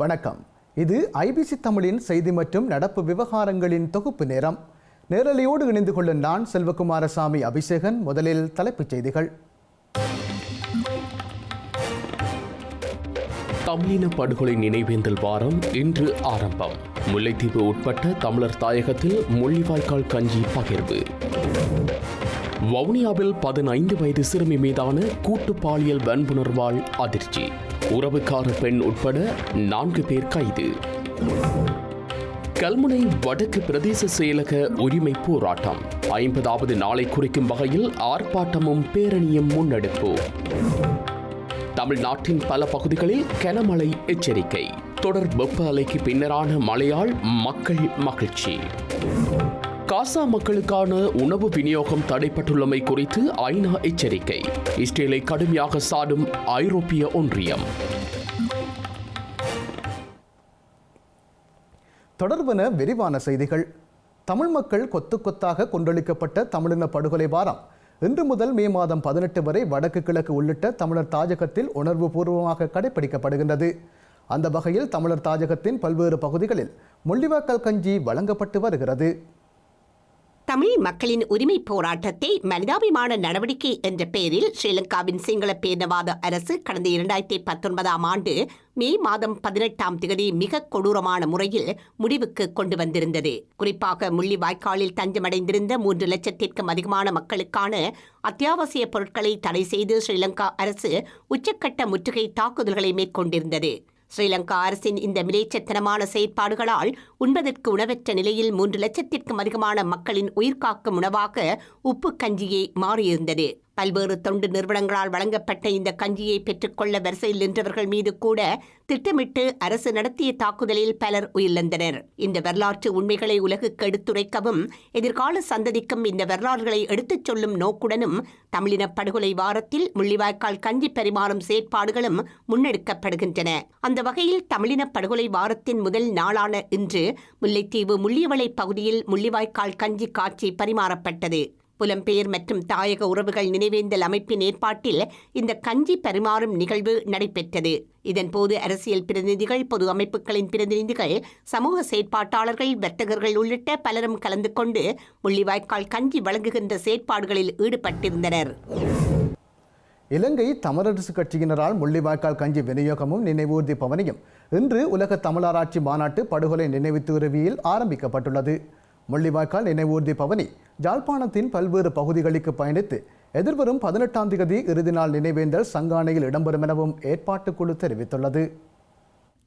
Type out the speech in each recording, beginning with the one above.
வணக்கம். இது ஐபிசி தமிழின் செய்தி மற்றும் நடப்பு விவகாரங்களின் தொகுப்பு நேரம். நேரலையோடு இணைந்து கொள்ளும் நான் செல்வகுமாரசாமி அபிஷேகன் முதலில் தலைப்புச் செய்திகள். தமிழின படுகொலை நினைவேந்தல் வாரம் இன்று ஆரம்பம். முல்லைத்தீவு உட்பட்ட தமிழர் தாயகத்தில் முள்ளிவாய்க்கால் கஞ்சி பகிர்வு. வவுனியாவில் பதினைந்து வயது சிறுமி மீதான கூட்டு பாலியல் வன்புணர்வால் அதிர்ச்சி. உறவுக்கார பெண் உட்பட நான்கு பேர் கைது. கல்முனை வடக்கு பிரதேச செயலக உரிமை போராட்டம். ஐம்பதாவது நாளை குறிக்கும் வகையில் ஆர்ப்பாட்டமும் பேரணியும் முன்னெடுப்பு. தமிழ்நாட்டின் பல பகுதிகளில் கனமழை எச்சரிக்கை. தொடர் வெப்ப அலைக்கு பின்னரான மழையால் மக்கள் மகிழ்ச்சி. காசா மக்களுக்கான உணவு விநியோகம் தடைப்பட்டுள்ளமை குறித்து ஐநா எச்சரிக்கை. இஸ்ரேலை கடுமையாக சாடும் ஐரோப்பிய ஒன்றியம். தொடர்பன விரிவான செய்திகள். தமிழ் மக்கள் கொத்து கொத்தாக கொண்டொழிக்கப்பட்ட தமிழின படுகொலை வாரம். இன்று முதல் மே மாதம் பதினெட்டு வரை வடக்கு கிழக்கு உள்ளிட்ட தமிழர் தாஜகத்தில் உணர்வுபூர்வமாக கடைபிடிக்கப்படுகின்றது. அந்த வகையில் தமிழர் தாஜகத்தின் பல்வேறு பகுதிகளில் முள்ளிவாக்கல் கஞ்சி வழங்கப்பட்டு வருகிறது. தமிழ் மக்களின் உரிமை போராட்டத்தை மனிதாபிமான நடவடிக்கை என்ற பெயரில் ஸ்ரீலங்காவின் சிங்கள பேரினவாத அரசு கடந்த இரண்டாயிரத்தி பத்தொன்பதாம் ஆண்டு மே மாதம் பதினெட்டாம் தேதி மிக கொடூரமான முறையில் முடிவுக்கு கொண்டு வந்திருந்தது. குறிப்பாக முள்ளிவாய்க்காலில் தஞ்சமடைந்திருந்த மூன்று லட்சத்திற்கும் அதிகமான மக்களுக்கான அத்தியாவசிய பொருட்களை தடை செய்து ஸ்ரீலங்கா அரசு உச்சக்கட்ட முற்றுகை தாக்குதல்களை மேற்கொண்டிருந்தது. ஸ்ரீலங்கா அரசின் இந்த மிலேச்சத்தனமான செயற்பாடுகளால் உண்பதற்கு உணவற்ற நிலையில் மூன்று லட்சத்திற்கும் அதிகமான மக்களின் உயிர்காக்கும் உணவாக உப்பு கஞ்சியே மாறியிருந்தது. பல்வேறு தொண்டு நிறுவனங்களால் வழங்கப்பட்ட இந்த கஞ்சியை பெற்றுக்கொள்ள வரிசையில் நின்றவர்கள் மீது கூட திட்டமிட்டு அரசு நடத்திய தாக்குதலில் பலர் உயிரிழந்தனர். இந்த வரலாற்று உண்மைகளை உலகுக்கு எடுத்துரைக்கவும் எதிர்கால சந்ததிக்கும் இந்த வரலாறுகளை எடுத்துச் சொல்லும் நோக்குடனும் தமிழின படுகொலை வாரத்தில் முள்ளிவாய்க்கால் கஞ்சி பரிமாறும் செயற்பாடுகளும் முன்னெடுக்கப்படுகின்றன. அந்த வகையில் தமிழின படுகொலை வாரத்தின் முதல் நாளான இன்று முல்லைத்தீவு முள்ளியவளை பகுதியில் முள்ளிவாய்க்கால் கஞ்சி காட்சி பரிமாறப்பட்டது. புலம்பெயர் மற்றும் தாயக உறவுகள் நினைவேந்தல் அமைப்பின் ஏற்பாட்டில் இந்த கஞ்சி பரிமாறும் நிகழ்வு நடைபெற்றது. இதன்போது அரசியல் பிரதிநிதிகள் பொது அமைப்புகளின் பிரதிநிதிகள் சமூக செயற்பாட்டாளர்கள் வர்த்தகர்கள் உள்ளிட்ட பலரும் கலந்து கொண்டு முள்ளிவாய்க்கால் கஞ்சி வழங்குகின்ற செயற்பாடுகளில் ஈடுபட்டிருந்தனர். இலங்கை தமிழரசு கட்சியினரால் முள்ளிவாய்க்கால் கஞ்சி விநியோகமும் நினைவூர்தி பவனியும் இன்று உலக தமிழராட்சி மாநாட்டு படுகொலை நினைவு தூரவியில் ஆரம்பிக்கப்பட்டுள்ளது. முள்ளிவாய்க்கால் நினைவூர்தி பவனி ஜாழ்ப்பாணத்தின் பல்வேறு பகுதிகளுக்கு பயணித்து எதிர்வரும் பதினெட்டாம் தேதி இறுதி நாள் நினைவேந்தல் சங்கானையில் இடம்பெறும் எனவும் ஏற்பாட்டுக்குழு தெரிவித்துள்ளது.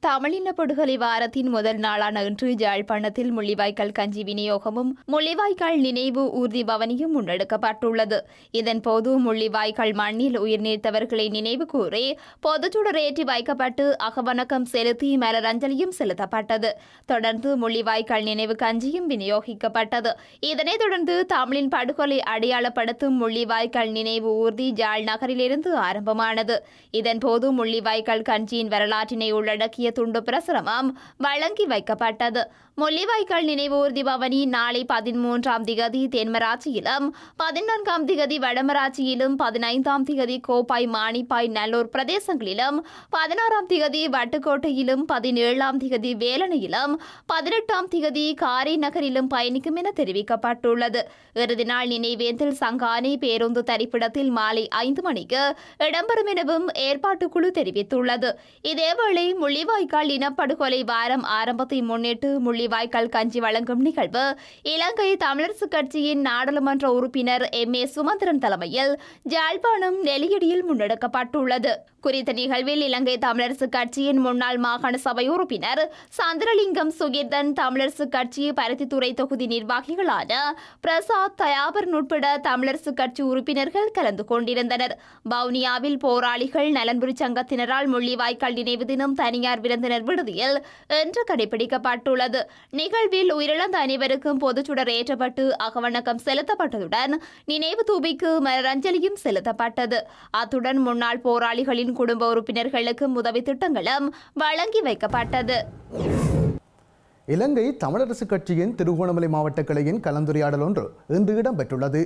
தமிழின படுகொலை வாரத்தின் முதல் நாளான இன்று யாழ்ப்பாணத்தில் முள்ளிவாய்க்கால் கஞ்சி விநியோகமும் முள்ளிவாய்க்கால் நினைவு ஊர்தி பவனியும் முன்னெடுக்கப்பட்டுள்ளது. இதன்போது முள்ளிவாய்க்கால் மண்ணில் உயிர் நீர்த்தவர்களை நினைவு கூறி பொதுச்சுடர் ஏற்றி வைக்கப்பட்டு அகவணக்கம் செலுத்தி மலரஞ்சலியும் செலுத்தப்பட்டது. தொடர்ந்து முள்ளிவாய்க்கால் நினைவு கஞ்சியும் விநியோகிக்கப்பட்டது. இதனைத் தொடர்ந்து தமிழின் படுகொலை அடையாளப்படுத்தும் முள்ளிவாய்க்கால் நினைவு ஊர்தி ஜாழ் நகரிலிருந்து ஆரம்பமானது. இதன்போது முள்ளிவாய்க்கால் கஞ்சியின் வரலாற்றினை உள்ளடக்கிய துண்டு பிரசுரமும் வழங்கி வைக்கப்பட்டது. முள்ளிவாய்க்கால் நினைவு ஊர்தி பவனி நாளை பதிமூன்றாம் திகதி தென்மராட்சியிலும் பதினான்காம் திகதி வடமராட்சியிலும் பதினைந்தாம் திகதி கோப்பாய் மாணிப்பாய் நல்லூர் பிரதேசங்களிலும் பதினாறாம் திகதி வட்டுக்கோட்டையிலும் பதினேழாம் திகதி வேலனையிலும் பதினெட்டாம் திகதி காரை நகரிலும் பயணிக்கும் என தெரிவிக்கப்பட்டுள்ளது. இறுதி நாள் நினைவேந்தில் சங்கானி பேருந்து தரிப்பிடத்தில் மாலை ஐந்து மணிக்கு இடம்பெறும் எனவும் ஏற்பாட்டுக்குழு தெரிவித்துள்ளது. இதேவேளை முள்ளிவாய்க்கால் இனப்படுகொலை வாரம் ஆரம்பத்தை முன்னிட்டு முள்ளிவாய்க்கால் கஞ்சி வழங்கும் நிகழ்வு. இலங்கை தமிழரசு கட்சியின் நாடாளுமன்ற உறுப்பினர் எம் ஏ சுமந்திரன் தலைமையில் ஜாழ்ப்பாணம் நெலியடியில் முன்னெடுக்கப்பட்டுள்ளது. குறித்த நிகழ்வில் இலங்கை தமிழரசு கட்சியின் முன்னாள் மாகாண சபை உறுப்பினர் சந்திரலிங்கம் சுகீர்தன் தமிழரசு கட்சி பருத்தித்துறை தொகுதி நிர்வாகிகளான பிரசாத் தயாபரன் உட்பட தமிழரசு கட்சி உறுப்பினர்கள் கலந்து கொண்டிருந்தனர். வவுனியாவில் போராளிகள் நலன்புரி சங்கத்தினரால் முள்ளிவாய்க்கால் நினைவு தினம் தனியார் விருந்தினர் விடுதியில் இன்று கடைபிடிக்கப்பட்டுள்ளது. நிகழ்வில் உயிரிழந்த அனைவருக்கும் பொதுச்சுடர் ஏற்றப்பட்டு அகவணக்கம் செலுத்தப்பட்டதுடன் நினைவு தூபிக்கு மலரஞ்சலியும் செலுத்தப்பட்டது. அத்துடன் முன்னாள் போராளிகளின் குடும்ப உறுப்பினர்களுக்கும் உதவி திட்டங்களும் வழங்கி வைக்கப்பட்டது. இலங்கை தமிழரசு கட்சியின் திருகோணமலை மாவட்ட கிளையின் கலந்துரையாடல் ஒன்று இன்று இடம்பெற்றுள்ளது.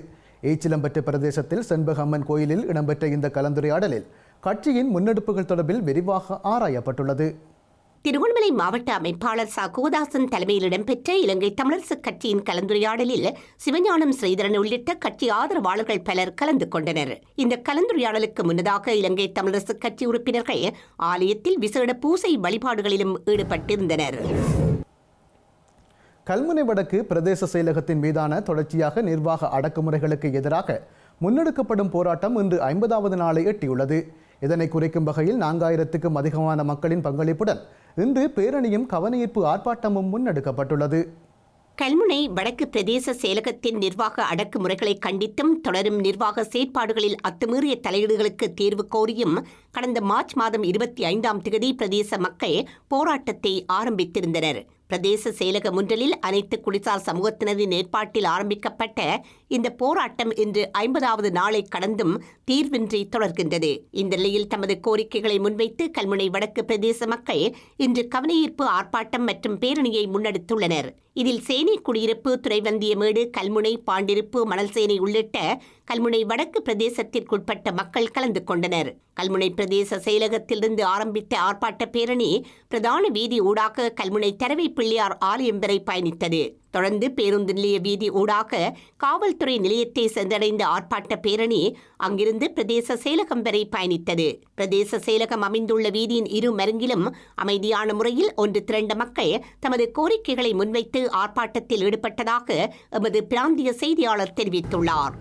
ஈச்சிலம்பட்டு பிரதேசத்தில் செண்பகம்மன் கோயிலில் இடம்பெற்ற இந்த கலந்துரையாடலில் கட்சியின் முன்னெடுப்புகள் தொடர்பில் விரிவாக ஆராயப்பட்டுள்ளது. திருகோணமலை மாவட்ட அமைப்பாளர் ச. கோதாசன் தலைமையில் இடம்பெற்ற இலங்கை தமிழரசுக் கட்சியின் கலந்துரையாடலில் சிவஞானம் ஸ்ரீதரன் உள்ளிட்ட கட்சி ஆதரவாளர்கள் பலர் கலந்து கொண்டனர். இந்த கலந்துரையாடலுக்கு முன்னதாக இலங்கை தமிழரசுக் கட்சி உறுப்பினர்கள் ஆலயத்தில் விசேட பூசை வழிபாடுகளிலும் ஈடுபட்டிருந்தனர். கல்முனை வடக்கு பிரதேச செயலகத்தின் மீதான தொடர்ச்சியாக நிர்வாக அடக்குமுறைகளுக்கு எதிராக முன்னெடுக்கப்படும் போராட்டம் இன்று ஐம்பதாவது நாளை எட்டியுள்ளது. இதனை குறைக்கும் வகையில் நான்காயிரத்துக்கும் அதிகமான மக்களின் பங்களிப்புடன் இன்று பேரணியும் கவனஈர்ப்பு ஆர்ப்பாட்டமும் முன்னெடுக்கப்பட்டுள்ளது. கல்முனை வடக்கு பிரதேச செயலகத்தின் நிர்வாக அடக்குமுறைகளை கண்டித்தும் தொடரும் நிர்வாக செயற்பாடுகளில் அத்துமீறிய தலையீடுகளுக்கு தீர்வு கோரியும் கடந்த மார்ச் மாதம் இருபத்தி ஐந்தாம் தேதி பிரதேச மக்கள் போராட்டத்தை ஆரம்பித்திருந்தனர். பிரதேச செயலக முன்றலில் அனைத்து குடிசார் சமூகத்தினரின் ஏற்பாட்டில் ஆரம்பிக்கப்பட்ட இந்த போராட்டம் இன்று ஐம்பதாவது நாளை கடந்தும் தீர்வின்றி தொடர்கின்றது. இந்த நிலையில் தமது கோரிக்கைகளை முன்வைத்து கல்முனை வடக்கு பிரதேச மக்கள் இன்று கவனஈர்ப்பு ஆர்ப்பாட்டம் மற்றும் பேரணியை முன்னெடுத்துள்ளனர். இதில் சேனை குடியிருப்பு துறைவந்தியமேடு கல்முனை பாண்டிருப்பு மணல்சேனை உள்ளிட்ட கல்முனை வடக்கு பிரதேசத்திற்குட்பட்ட மக்கள் கலந்து கொண்டனர். கல்முனை பிரதேச செயலகத்திலிருந்து ஆரம்பித்த ஆர்ப்பாட்ட பேரணி பிரதான வீதி ஊடாக கல்முனை தரவை பிள்ளையார் ஆலயம் வரை பயணித்தது. தொடர்ந்து பேருந்து நிலைய வீதி ஊடாக காவல்துறை நிலையத்தை சென்றடைந்த ஆர்ப்பாட்ட பேரணி அங்கிருந்து பிரதேச செயலகம் வரை பயணித்தது. பிரதேச செயலகம் அமைந்துள்ள வீதியின் இரு மருங்கிலும் அமைதியான முறையில் ஒன்று திரண்ட மக்கள் தமது கோரிக்கைகளை முன்வைத்து ஆர்ப்பாட்டத்தில் ஈடுபட்டதாக எமது பிராந்திய செய்தியாளர் தெரிவித்துள்ளார்.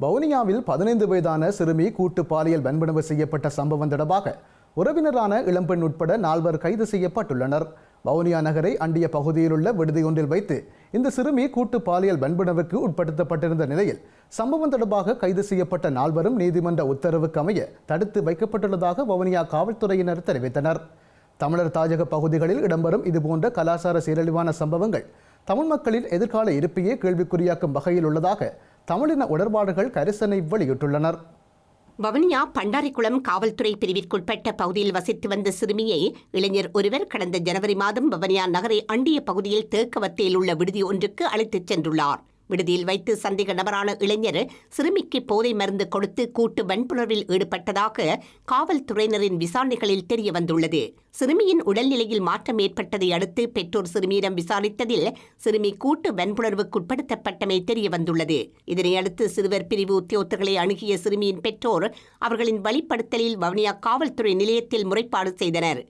வவுனியாவில் பதினைந்து வயதான சிறுமி கூட்டு பாலியல் வன்புணர்வு செய்யப்பட்ட சம்பவம் தொடர்பாக உறவினரான இளம்பெண் உட்பட நால்வர் கைது செய்யப்பட்டுள்ளனர். வவுனியா நகரை அண்டிய பகுதியிலுள்ள விடுதியொன்றில் வைத்து இந்த சிறுமி கூட்டு பாலியல் வன்புணர்வுக்கு உட்படுத்தப்பட்டிருந்த நிலையில் சம்பவம் தொடர்பாக கைது செய்யப்பட்ட நால்வரும் நீதிமன்ற உத்தரவுக்கு அமைய தடுத்து வைக்கப்பட்டுள்ளதாக வவுனியா காவல்துறையினர் தெரிவித்தனர். தமிழர் தாஜக பகுதிகளில் இடம்பெறும் இதுபோன்ற கலாச்சார சீரழிவான சம்பவங்கள் தமிழ் மக்களின் எதிர்கால இருப்பையே கேள்விக்குறியாக்கும் வகையில் உள்ளதாக தமிழின உடற்பாடுகள் கரிசனை வெளியிட்டுள்ளனர். வவுனியா பண்டாரிக்குளம் காவல்துறை பிரிவிற்குட்பட்ட பகுதியில் வசித்து வந்த சிறுமியை இளைஞர் ஒருவர் கடந்த ஜனவரி மாதம் வவுனியா நகரை அண்டிய பகுதியில் தேக்கவத்தையில் உள்ள விடுதி ஒன்றுக்கு அழைத்துச் சென்றுள்ளார். விடுதியில் வைத்து சந்தேக நபரான இளைஞர் சிறுமிக்கு போதை மருந்து கொடுத்து கூட்டு வன்புணர்வில் ஈடுபட்டதாக காவல்துறையினரின் விசாரணைகளில் தெரிய வந்துள்ளது சிறுமியின் உடல்நிலையில் மாற்றம் ஏற்பட்டதை அடுத்து பெற்றோர் சிறுமியிடம் விசாரித்ததில் சிறுமி கூட்டு வன்புணர்வுக்குட்படுத்தப்பட்டமை தெரிய வந்துள்ளது இதனையடுத்து சிறுவர் பிரிவு உத்தியோகத்தர்களை அணுகிய சிறுமியின் பெற்றோர் அவர்களின் வழிப்படுத்தலில் வவுனியா காவல்துறை நிலையத்தில் முறைப்பாடு செய்தனர்.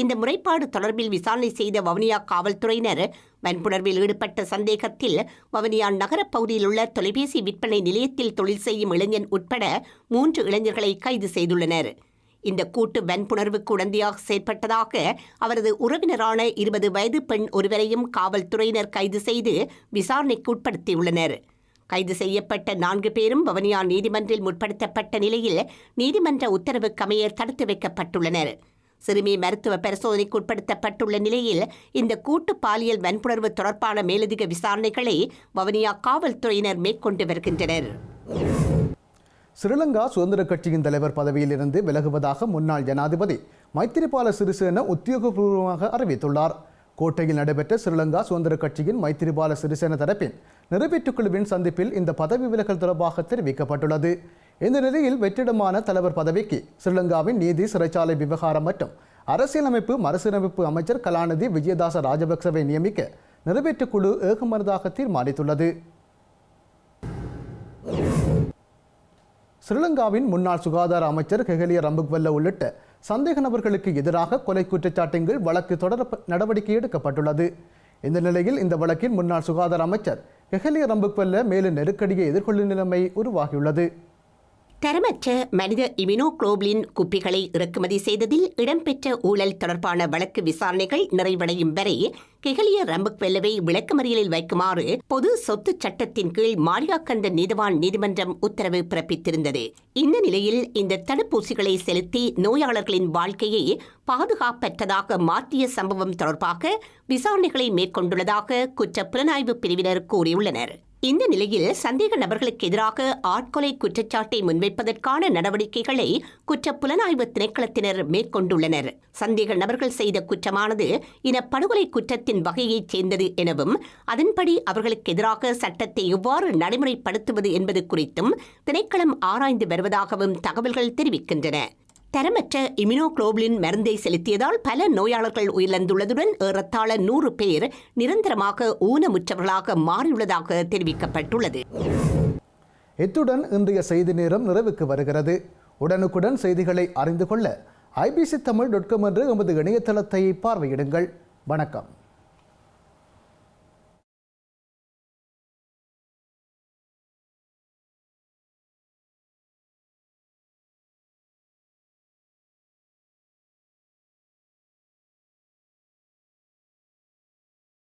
இந்த முறைப்பாடு தொடர்பில் விசாரணை செய்த வவுனியா காவல்துறையினர் வன்புணர்வில் ஈடுபட்ட சந்தேகத்தில் வவுனியா நகரப் பகுதியில் உள்ள தொலைபேசி விற்பனை நிலையத்தில் தொழில் செய்யும் இளைஞன் உட்பட மூன்று இளைஞர்களை கைது செய்துள்ளனர். இந்த கூட்டு வன்புணர்வுக்கு உடந்தையாக செயற்பட்டதாக அவரது உறவினரான இருபது வயது பெண் ஒருவரையும் காவல்துறையினர் கைது செய்து விசாரணைக்கு உட்படுத்தியுள்ளனர். கைது செய்யப்பட்ட நான்கு பேரும் வவுனியா நீதிமன்றில் முற்படுத்தப்பட்ட நிலையில் நீதிமன்ற உத்தரவுக்கமைய தடுத்து வைக்கப்பட்டுள்ளனர். சிறுமி மருத்துவ பரிசோதனைக்கு உட்படுத்தப்பட்டுள்ள நிலையில் இந்த கூட்டு பாலியல் வன்புணர்வு தொடர்பான மேலதிக விசாரணைகளை வவுனியா காவல்துறையினர் மேற்கொண்டு வருகின்றனர். ஸ்ரீலங்கா சுதந்திர கட்சியின் தலைவர் பதவியில் இருந்து விலகுவதாக முன்னாள் ஜனாதிபதி மைத்திரிபால சிறிசேன உத்தியோகபூர்வமாக அறிவித்துள்ளார். கோட்டையில் நடைபெற்ற ஸ்ரீலங்கா சுதந்திர கட்சியின் மைத்திரிபால சிறிசேன தரப்பின் நிறைவேற்றுக் குழுவின் சந்திப்பில் இந்த பதவி விலகல் தொடர்பாக தெரிவிக்கப்பட்டுள்ளது. இந்த நிலையில் வெற்றிடமான தலைவர் பதவிக்கு ஸ்ரீலங்காவின் நீதி சிறைச்சாலை விவகாரம் மற்றும் அரசியலமைப்பு மறுசீரமைப்பு அமைச்சர் கலாநிதி விஜயதாச ராஜபக்சவை நியமிக்க நிறைவேற்றுக் குழு ஏகமனதாக தீர்மானித்துள்ளது. ஸ்ரீலங்காவின் முன்னாள் சுகாதார அமைச்சர் கெகலிய ரம்புக்வெல்ல உள்ளிட்ட சந்தேக நபர்களுக்கு எதிராக கொலை குற்றச்சாட்டுகள் வழக்கு தொடர நடவடிக்கை எடுக்கப்பட்டுள்ளது. இந்த நிலையில் இந்த வழக்கில் முன்னாள் சுகாதார அமைச்சர் கெஹலிய ரம்புக்வெல்ல மேலும் நெருக்கடியை எதிர்கொள்ளும் நிலைமை உருவாகியுள்ளது. தரமற்ற மனித இமினோக்ளோபிளின் குப்பிகளை இறக்குமதி செய்ததில் இடம்பெற்ற ஊழல் தொடர்பான வழக்கு விசாரணைகள் நிறைவடையும் வரை கெகலிய ரம்புக்வெல்லவை விளக்கமறியலில் வைக்குமாறு பொது சொத்து சட்டத்தின் கீழ் மாரியாக்கந்த நீதவான் நீதிமன்றம் உத்தரவு பிறப்பித்திருந்தது. இந்த நிலையில் இந்த தடுப்பூசிகளை செலுத்தி நோயாளர்களின் வாழ்க்கையை பாதுகாப்பற்றதாக மாற்றிய சம்பவம் தொடர்பாக விசாரணைகளை மேற்கொண்டுள்ளதாக குற்ற புலனாய்வு பிரிவினர் கூறியுள்ளனர். இந்த நிலையில் சந்தேக நபர்களுக்கு எதிராக ஆட்கொலை குற்றச்சாட்டை முன்வைப்பதற்கான நடவடிக்கைகளை குற்ற புலனாய்வு திணைக்களத்தினர் மேற்கொண்டுள்ளனர். சந்தேக நபர்கள் செய்த குற்றமானது இனப்படுகொலை குற்றத்தின் வகையைச் சேர்ந்தது எனவும் அதன்படி அவர்களுக்கு எதிராக சட்டத்தை எவ்வாறு நடைமுறைப்படுத்துவது என்பது குறித்தும் திணைக்களம் ஆராய்ந்து வருவதாகவும் தகவல்கள் தெரிவிக்கின்றன. தரமற்ற இம்யூனோகுளோபுலின் மருந்தை செலுத்தியதால் பல நோயாளர்கள் உயிரிழந்துள்ளதுடன் ஏறத்தாழ நூறு பேர் நிரந்தரமாக ஊனமுற்றவர்களாக மாறியுள்ளதாக தெரிவிக்கப்பட்டுள்ளது. இத்துடன் இன்றைய செய்தி நேரம் நிறைவுக்கு வருகிறது. உடனுக்குடன் செய்திகளை அறிந்து கொள்ள ஐபிசி தமிழ் டாட் காம் என்ற எமது இணையதளத்தை பார்வையிடுங்கள். வணக்கம்.